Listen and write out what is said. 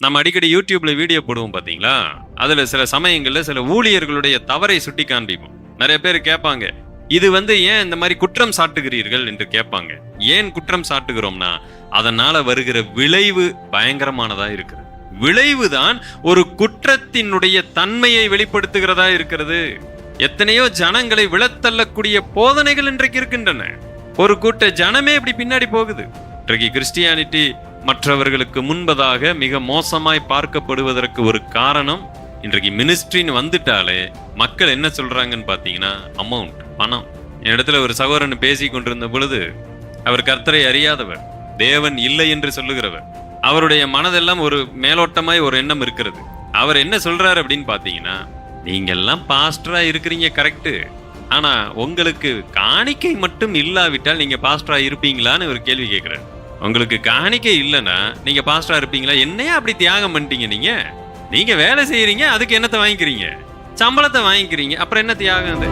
நம்ம அடிக்கடி யூடியூப்ல வீடியோ போடுவோம் பாத்தீங்களா? அதுல சில சமயங்கள்ல சில ஊழியர்களுடைய தவறை சுட்டி காண்பிப்போம். நிறைய பேர் கேட்பாங்க இது வந்து ஏன் இந்த மாதிரி குற்றம் சாட்டுகிறீர்கள்? என்று கேட்பாங்க. ஏன் குற்றம் சாட்டுகிறோம்னா அதனால வருகிற விளைவு பயங்கரமானதா இருக்கிறது விளைவுதான் ஒரு குற்றத்தினுடைய தன்மையை வெளிப்படுத்துகிறதா இருக்கிறது. எத்தனையோ ஜனங்களை விழத்தள்ளக்கூடிய போதனைகள் இன்றைக்கு இருக்கின்றன. ஒரு கூட்ட ஜனமே இப்படி பின்னாடி போகுது. இன்றைக்கு கிறிஸ்டியானிட்டி மற்றவர்களுக்கு முன்பதாக மிக மோசமாய் பார்க்கப்படுவதற்கு ஒரு காரணம் இன்றைக்கு மினிஸ்ட்ரின்னு வந்துட்டாலே மக்கள் என்ன சொல்றாங்கன்னு பாத்தீங்கன்னா அமௌண்ட் பணம். என்னிடத்துல ஒரு சகோதரன் பேசி கொண்டிருந்த பொழுது அவர் கர்த்தரை அறியாதவர் தேவன் இல்லை என்று சொல்லுகிறவர். அவருடைய மனதெல்லாம் ஒரு மேலோட்டமாய் ஒரு எண்ணம் இருக்கிறது. அவர் என்ன சொல்றாரு அப்படின்னு பாத்தீங்கன்னா நீங்க எல்லாம் பாஸ்டரா இருக்கிறீங்க கரெக்ட் ஆனா உங்களுக்கு காணிக்கை மட்டும் இல்லாவிட்டால் நீங்க பாஸ்டரா இருப்பீங்களான்னு ஒரு கேள்வி கேட்கிறாரு. உங்களுக்கு காணிக்கை இல்லைன்னா நீங்க பாஸ்டரா இருப்பீங்களா? என்னையா அப்படி தியாகம் பண்ணிட்டீங்க நீங்க? நீங்க வேலை செய்யறீங்க அதுக்கு என்னத்தை வாங்கிக்கிறீங்க? சம்பளத்தை வாங்கிக்கிறீங்க அப்புறம் என்ன தியாகம் அது?